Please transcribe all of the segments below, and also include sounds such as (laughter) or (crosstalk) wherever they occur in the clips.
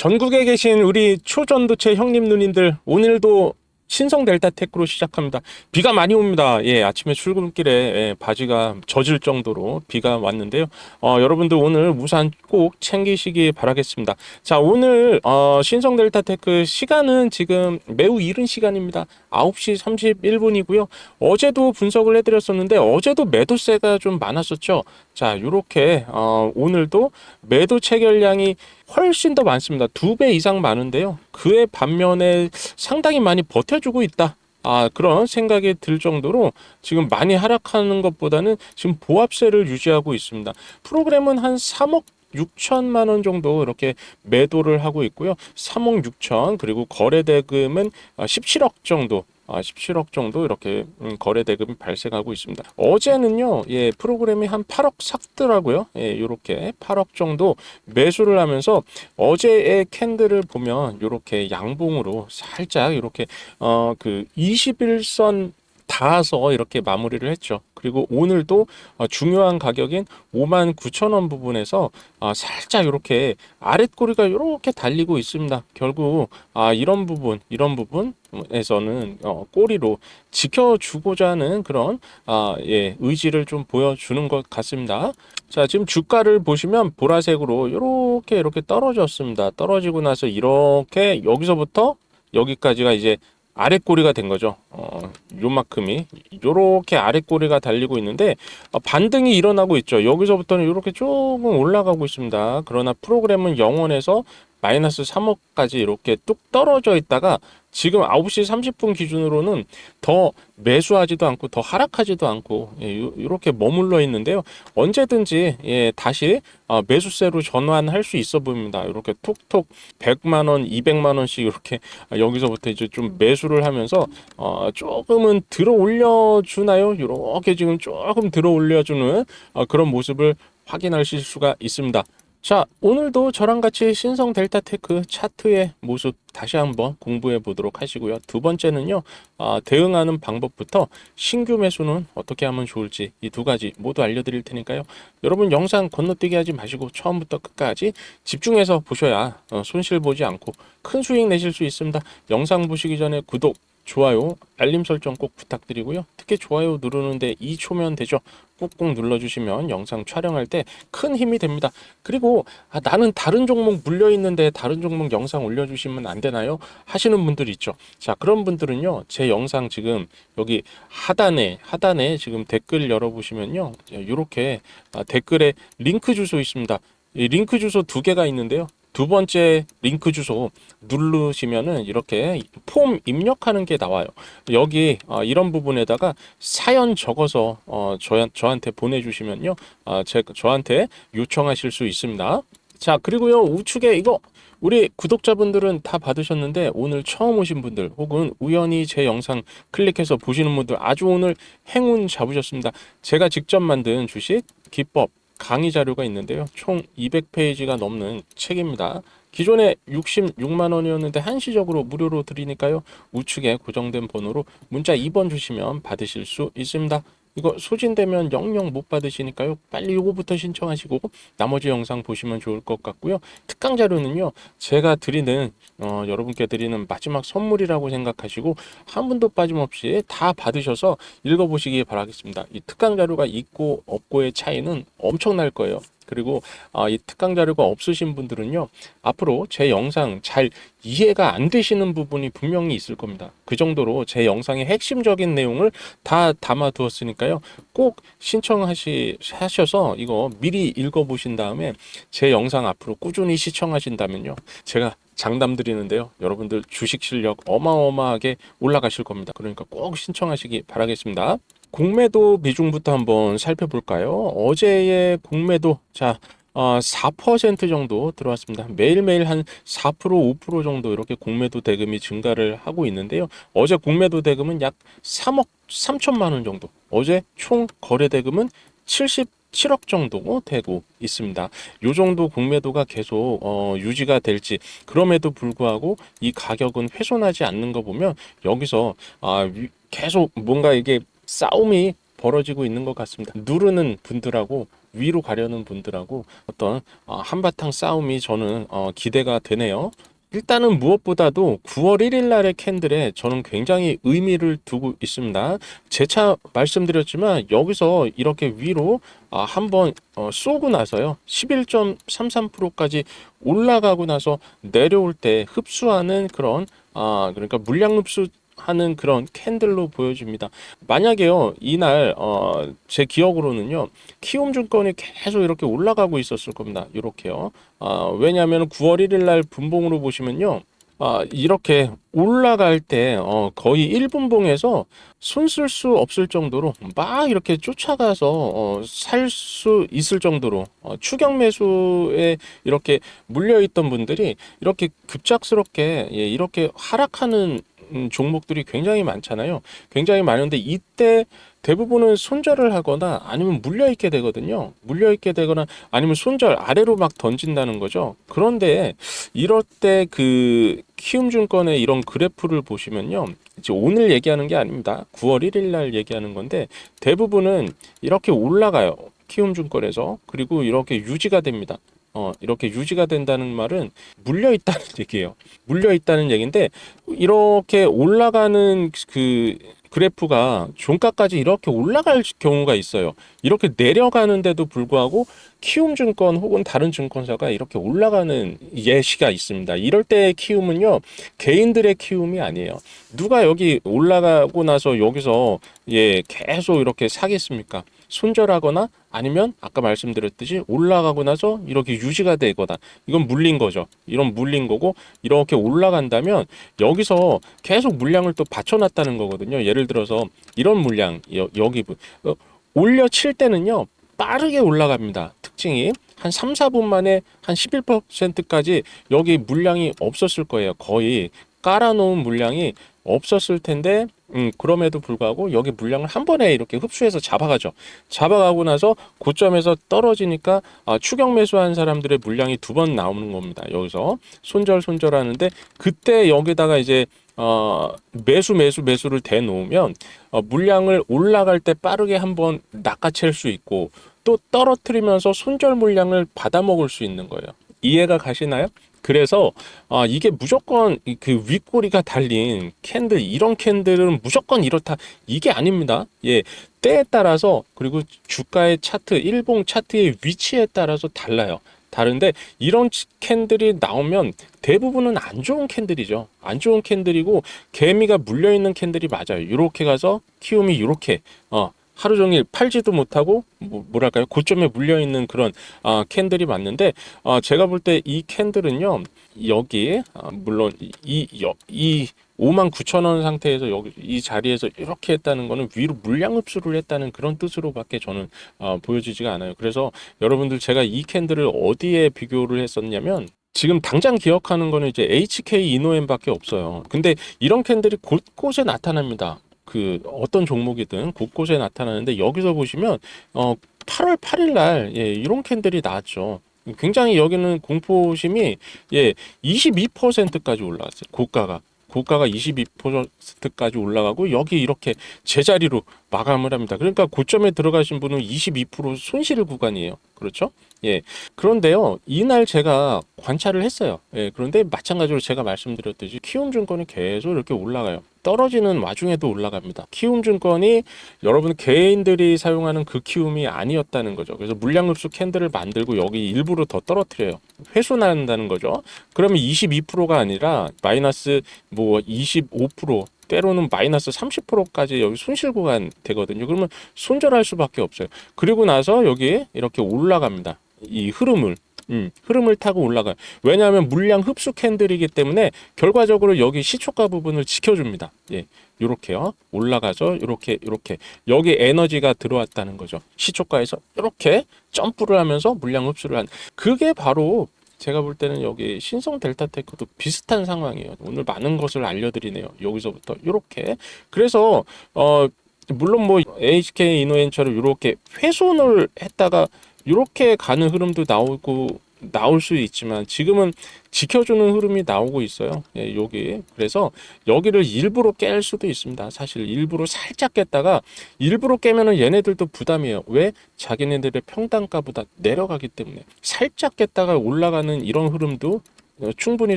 전국에 계신 우리 초전도체 형님 누님들 오늘도 신성 델타 테크로 시작합니다. 비가 많이 옵니다. 예, 아침에 출근길에 예, 바지가 젖을 정도로 비가 왔는데요. 어, 여러분들 오늘 우산 꼭 챙기시기 바라겠습니다. 자, 오늘 어, 신성 델타 테크 시간은 지금 매우 이른 시간입니다. 9시 31분이고요. 어제도 분석을 해드렸었는데 어제도 매도세가 좀 많았었죠. 자, 이렇게 어, 오늘도 매도 체결량이 훨씬 더 많습니다. 두 배 이상 많은데요. 그의 반면에 상당히 많이 버텨주고 있다. 아, 그런 생각이 들 정도로 지금 많이 하락하는 것보다는 지금 보합세를 유지하고 있습니다. 프로그램은 한 3억 6천만 원 정도 이렇게 매도를 하고 있고요. 3억 6천 그리고 거래 대금은 17억 정도 아, 17억 정도 이렇게 음, 거래 대금이 발생하고 있습니다. 어제는요, 예, 프로그램이 한 8억 삭더라고요. 예, 요렇게 8억 정도 매수를 하면서 어제의 캔들을 보면 요렇게 양봉으로 살짝 이렇게 어, 그 21선 닿아서 이렇게 마무리를 했죠. 그리고 오늘도 어, 중요한 가격인 5만 9천 원 부분에서 어, 살짝 이렇게 아랫꼬리가 이렇게 달리고 있습니다. 결국 아, 이런 부분, 이런 부분에서는 어, 꼬리로 지켜주고자 하는 그런 아, 예, 의지를 좀 보여주는 것 같습니다. 자, 지금 주가를 보시면 보라색으로 이렇게 이렇게 떨어졌습니다. 떨어지고 나서 이렇게 여기서부터 여기까지가 이제 아랫꼬리가 된 거죠. 어, 요만큼이 요렇게 아랫꼬리가 달리고 있는데 어, 반등이 일어나고 있죠. 여기서부터는 이렇게 조금 올라가고 있습니다. 그러나 프로그램은 영원에서 마이너스 3억까지 이렇게 뚝 떨어져 있다가 지금 9시 30분 기준으로는 더 매수하지도 않고 더 하락하지도 않고 예, 이렇게 머물러 있는데요. 언제든지 예, 다시 어, 매수세로 전환할 수 있어 보입니다. 이렇게 톡톡 100만 원, 200만 원씩 이렇게 여기서부터 이제 좀 매수를 하면서 어, 조금은 들어 올려 주나요? 이렇게 지금 조금 들어 올려 주는 어, 그런 모습을 확인하실 수가 있습니다. 자, 오늘도 저랑 같이 신성 델타 테크 차트의 모습 다시 한번 공부해 보도록 하시고요. 두 번째는요, 아, 대응하는 방법부터 신규 매수는 어떻게 하면 좋을지 이 두 가지 모두 알려드릴 테니까요. 여러분 영상 건너뛰기 하지 마시고 처음부터 끝까지 집중해서 보셔야 어, 손실 보지 않고 큰 수익 내실 수 있습니다. 영상 보시기 전에 구독, 좋아요, 알림 설정 꼭 부탁드리고요. 특히 좋아요 누르는데 2초면 되죠. 꾹꾹 눌러주시면 영상 촬영할 때 큰 힘이 됩니다. 그리고 아, 나는 다른 종목 물려 있는데 다른 종목 영상 올려주시면 안 되나요? 하시는 분들 있죠. 자 그런 분들은요 제 영상 지금 여기 하단에 하단에 지금 댓글 열어보시면요 이렇게 아, 댓글에 링크 주소 있습니다. 이 링크 주소 두 개가 있는데요. 두 번째 링크 주소 누르시면은 이렇게 폼 입력하는 게 나와요. 여기 어, 이런 부분에다가 사연 적어서 어, 저, 저한테 보내주시면요. 어, 제, 저한테 요청하실 수 있습니다. 자, 그리고요, 우측에 이거 우리 구독자분들은 다 받으셨는데 오늘 처음 오신 분들 혹은 우연히 제 영상 클릭해서 보시는 분들 아주 오늘 행운 잡으셨습니다. 제가 직접 만든 주식 기법 강의 자료가 있는데요. 총 200페이지가 넘는 책입니다. 기존에 66만 원이었는데 한시적으로 무료로 드리니까요. 우측에 고정된 번호로 문자 2번 주시면 받으실 수 있습니다. 이거 소진되면 영영 못 받으시니까요. 빨리 요거부터 신청하시고 나머지 영상 보시면 좋을 것 같고요. 특강 자료는요. 제가 드리는 어, 여러분께 드리는 마지막 선물이라고 생각하시고 한 분도 빠짐없이 다 받으셔서 읽어보시기 바라겠습니다. 이 특강 자료가 있고 없고의 차이는 엄청날 거예요. 그리고 아, 이 특강 자료가 없으신 분들은요 앞으로 제 영상 잘 이해가 안 되시는 부분이 분명히 있을 겁니다. 그 정도로 제 영상의 핵심적인 내용을 다 담아 두었으니까요 꼭 신청하시 하셔서 이거 미리 읽어 보신 다음에 제 영상 앞으로 꾸준히 시청하신다면요 제가 장담 드리는데요. 여러분들 주식 실력 어마어마하게 올라가실 겁니다. 그러니까 꼭 신청하시기 바라겠습니다. 공매도 비중부터 한번 살펴볼까요? 어제의 공매도 자 어, 4% 정도 들어왔습니다. 매일매일 한 4% 5% 정도 이렇게 공매도 대금이 증가를 하고 있는데요. 어제 공매도 대금은 약 3억 3천만 원 정도. 어제 총 거래 대금은 70 7억 정도 되고 있습니다. 요 정도 공매도가 계속 어, 유지가 될지 그럼에도 불구하고 이 가격은 훼손하지 않는 거 보면 여기서 아, 계속 뭔가 이게 싸움이 벌어지고 있는 것 같습니다. 누르는 분들하고 위로 가려는 분들하고 어떤 어, 한바탕 싸움이 저는 어, 기대가 되네요. 일단은 무엇보다도 9월 1일 날의 캔들에 저는 굉장히 의미를 두고 있습니다. 재차 말씀드렸지만 여기서 이렇게 위로 아, 한번 어, 쏘고 나서요. 11.33%까지 올라가고 나서 내려올 때 흡수하는 그런 아, 그러니까 물량 흡수 하는 그런 캔들로 보여집니다. 만약에요 이날 어, 제 기억으로는요 키움 증권이 계속 이렇게 올라가고 있었을 겁니다. 이렇게요. 아, 왜냐하면 9월 1일 날 분봉으로 보시면요. 아, 이렇게 올라갈 때 어, 거의 1분봉에서 손 쓸 수 없을 정도로 막 이렇게 쫓아가서 어, 살 수 있을 정도로 어, 추격 매수에 이렇게 물려있던 분들이 이렇게 급작스럽게 예, 이렇게 하락하는 음, 종목들이 굉장히 많잖아요. 굉장히 많은데 이때 대부분은 손절을 하거나 아니면 물려 있게 되거든요. 물려 있게 되거나 아니면 손절 아래로 막 던진다는 거죠. 그런데 이럴 때 그 키움증권의 이런 그래프를 보시면요. 이제 오늘 얘기하는 게 아닙니다. 9월 1일 날 얘기하는 건데 대부분은 이렇게 올라가요. 키움증권에서 그리고 이렇게 유지가 됩니다. 어, 이렇게 유지가 된다는 말은 물려 있다는 (laughs) 얘기예요. 물려 있다는 얘기인데 이렇게 올라가는 그 그래프가 종가까지 이렇게 올라갈 경우가 있어요. 이렇게 내려가는데도 불구하고 키움증권 혹은 다른 증권사가 이렇게 올라가는 예시가 있습니다. 이럴 때의 키움은요 개인들의 키움이 아니에요. 누가 여기 올라가고 나서 여기서 예 계속 이렇게 사겠습니까? 손절하거나 아니면 아까 말씀드렸듯이 올라가고 나서 이렇게 유지가 되거나 이건 물린 거죠. 이런 물린 거고 이렇게 올라간다면 여기서 계속 물량을 또 받쳐놨다는 거거든요. 예를 들어서 이런 물량 여, 여기 부- 어, 올려 칠 때는요 빠르게 올라갑니다. 특징이 한 3, 4분 만에 한 11%까지 여기 물량이 없었을 거예요. 거의 깔아놓은 물량이 없었을 텐데 음, 그럼에도 불구하고 여기 물량을 한 번에 이렇게 흡수해서 잡아가죠. 잡아가고 나서 고점에서 떨어지니까 아, 추격 매수한 사람들의 물량이 두 번 나오는 겁니다. 여기서 손절 손절 하는데 그때 여기다가 이제 어, 매수 매수 매수를 대 놓으면 어, 물량을 올라갈 때 빠르게 한번 낚아챌 수 있고 또 떨어뜨리면서 손절 물량을 받아먹을 수 있는 거예요. 이해가 가시나요? 그래서 아 이게 무조건 이그 윗꼬리가 달린 캔들 이런 캔들은 무조건 이렇다 이게 아닙니다. 예 때에 따라서 그리고 주가의 차트 일봉 차트의 위치에 따라서 달라요. 다른데 이런 치- 캔들이 나오면 대부분은 안 좋은 캔들이죠. 안 좋은 캔들이고 개미가 물려 있는 캔들이 맞아요. 이렇게 가서 키움이 이렇게 어 하루 종일 팔지도 못하고 뭐, 뭐랄까요 고점에 물려 있는 그런 아, 캔들이 맞는데 아, 제가 볼 때 이 캔들은요 여기 아, 물론 이 이 5만 9천 원 상태에서 여기 이 자리에서 이렇게 했다는 거는 위로 물량 흡수를 했다는 그런 뜻으로밖에 저는 어, 보여지지가 않아요. 그래서 여러분들 제가 이 캔들을 어디에 비교를 했었냐면 지금 당장 기억하는 거는 이제 HK 이노엔밖에 없어요. 근데 이런 캔들이 곳곳에 나타납니다. 그 어떤 종목이든 곳곳에 나타나는데 여기서 보시면 어 8월 8일 날 예, 이런 캔들이 나왔죠. 굉장히 여기는 공포심이 예 22%까지 올라왔어요. 고가가 고가가 22%까지 올라가고 여기 이렇게 제자리로 마감을 합니다. 그러니까 고점에 들어가신 분은 22% 손실 구간이에요. 그렇죠? 예. 그런데요, 이날 제가 관찰을 했어요. 예. 그런데 마찬가지로 제가 말씀드렸듯이 키움증권이 계속 이렇게 올라가요. 떨어지는 와중에도 올라갑니다. 키움증권이 여러분 개인들이 사용하는 그 키움이 아니었다는 거죠. 그래서 물량흡수 캔들을 만들고 여기 일부러 더 떨어뜨려요. 회수난다는 거죠. 그러면 22%가 아니라 마이너스 뭐 25% 때로는 마이너스 30%까지 여기 손실 구간 되거든요. 그러면 손절할 수밖에 없어요. 그리고 나서 여기 이렇게 올라갑니다. 이 흐름을 음, 흐름을 타고 올라가요. 왜냐하면 물량 흡수 캔들이기 때문에 결과적으로 여기 시초가 부분을 지켜줍니다. 예, 요렇게요. 올라가서 요렇게 요렇게 여기 에너지가 들어왔다는 거죠. 시초가에서 이렇게 점프를 하면서 물량 흡수를 한 그게 바로 제가 볼 때는 여기 신성 델타 테크도 비슷한 상황이에요. 오늘 많은 것을 알려드리네요. 여기서부터 이렇게 그래서 어 물론 뭐 HK 이노엔처럼 이렇게 훼손을 했다가 이렇게 가는 흐름도 나오고 나올 수 있지만 지금은 지켜주는 흐름이 나오고 있어요. 예, 여기. 그래서 여기를 일부러 깰 수도 있습니다. 사실 일부러 살짝 깼다가 일부러 깨면은 얘네들도 부담이에요. 왜? 자기네들의 평단가보다 내려가기 때문에 살짝 깼다가 올라가는 이런 흐름도 어, 충분히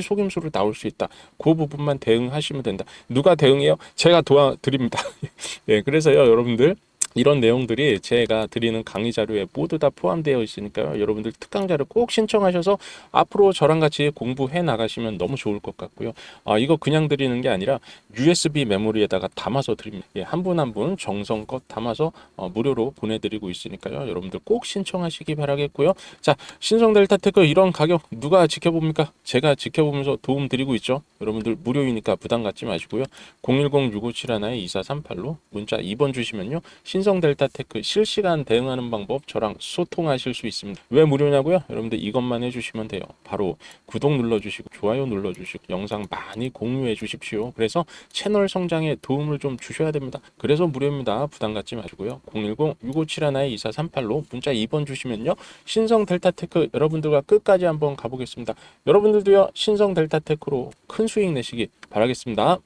속임수로 나올 수 있다. 그 부분만 대응하시면 된다. 누가 대응해요? 제가 도와드립니다. (laughs) 예, 그래서요, 여러분들. 이런 내용들이 제가 드리는 강의 자료에 모두 다 포함되어 있으니까요. 여러분들 특강 자료 꼭 신청하셔서 앞으로 저랑 같이 공부해 나가시면 너무 좋을 것 같고요. 아, 이거 그냥 드리는 게 아니라 USB 메모리에다가 담아서 드립니다. 예, 한분 한 분 정성껏 담아서 어, 무료로 보내드리고 있으니까요. 여러분들 꼭 신청하시기 바라겠고요. 자, 신성 델타 테크 이런 가격 누가 지켜봅니까? 제가 지켜보면서 도움 드리고 있죠. 여러분들 무료이니까 부담 갖지 마시고요. 010-6571-2438로 문자 2번 주시면요. 신성 델타 테크 실시간 대응하는 방법 저랑 소통하실 수 있습니다. 왜 무료냐고요? 여러분들 이것만 해주시면 돼요. 바로 구독 눌러주시고 좋아요 눌러주시고 영상 많이 공유해 주십시오. 그래서 채널 성장에 도움을 좀 주셔야 됩니다. 그래서 무료입니다. 부담 갖지 마시고요. 010-6571-2438로 문자 2번 주시면요. 신성 델타 테크 여러분들과 끝까지 한번 가보겠습니다. 여러분들도요 신성 델타 테크로 큰 수익 내시기 바라겠습니다.